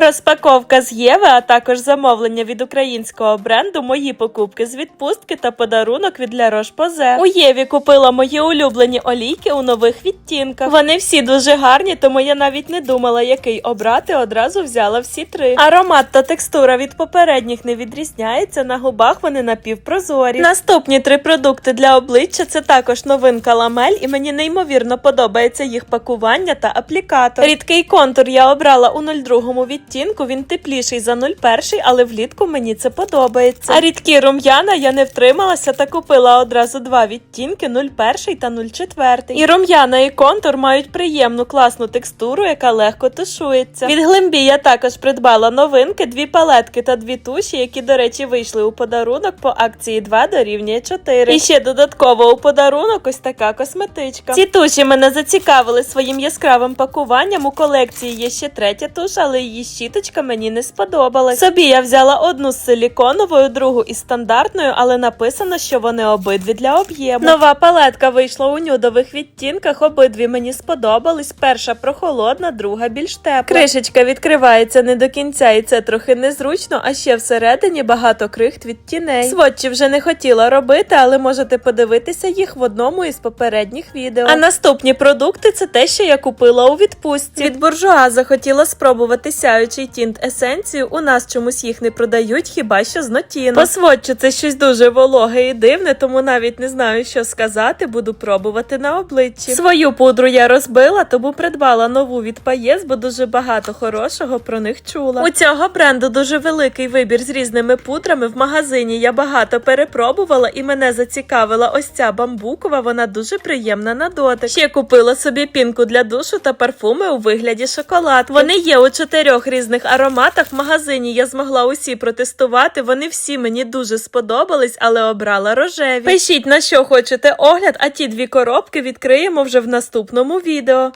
Розпаковка з Єви, а також замовлення від українського бренду, мої покупки з відпустки та подарунок від Ля Roche-Posay. У Єві купила мої улюблені олійки у нових відтінках. Вони всі дуже гарні, тому я навіть не думала, який обрати. Одразу взяла всі три. Аромат та текстура від попередніх не відрізняється. На губах вони напівпрозорі. Наступні три продукти для обличчя це також новинка ламель, і мені неймовірно подобається їх пакування та аплікатор. Рідкий контур я обрала у 02 відтінку. Він тепліший за 01, але влітку мені це подобається. А рідкі рум'яна я не втрималася та купила одразу два відтінки 01 та 04. І рум'яна і контур мають приємну класну текстуру, яка легко тушується. Від глимбі я також придбала новинки, дві палетки та дві туші, які, до речі, вийшли у подарунок по акції 2 дорівнює 4. І ще додатково у подарунок ось така косметичка. Ці туші мене зацікавили своїм яскравим пакуванням. У колекції є ще третя туш, але її щіточка мені не сподобалась. Собі я взяла одну з силіконовою, другу із стандартною, але написано, що вони обидві для об'єму. Нова палетка вийшла у нюдових відтінках. Обидві мені сподобались. Перша прохолодна, друга більш тепла. Кришечка відкривається не до кінця, і це трохи незручно. А ще всередині багато крихт від тіней. Сводчі вже не хотіла робити, але можете подивитися їх в одному із попередніх відео. А наступні продукти це те, що я купила у відпустці. Від буржуа захотіла спробувати сяючий тінт есенцію. У нас чомусь їх не продають, хіба що з нотіну. По сводчу це щось дуже вологе і дивне, тому навіть не знаю, що сказати. Буду пробувати на обличчі. Свою пудру я розбила, тому придбала нову від Паєс, бо дуже багато хорошого про них чула. У цього бренду дуже великий вибір з різними пудрами. В магазині я багато перепробувала і мене зацікавила ось ця бамбукова. Вона дуже приємна на дотик. Ще купила собі пінку для душу та парфуми у вигляді шоколад. Вони є у чотирьох різних ароматах. В магазині я змогла усі протестувати. Вони всі мені дуже сподобались, але обрала рожеві. Пишіть на що хочете огляд, а ті дві коробки відкриємо вже в наступному відео.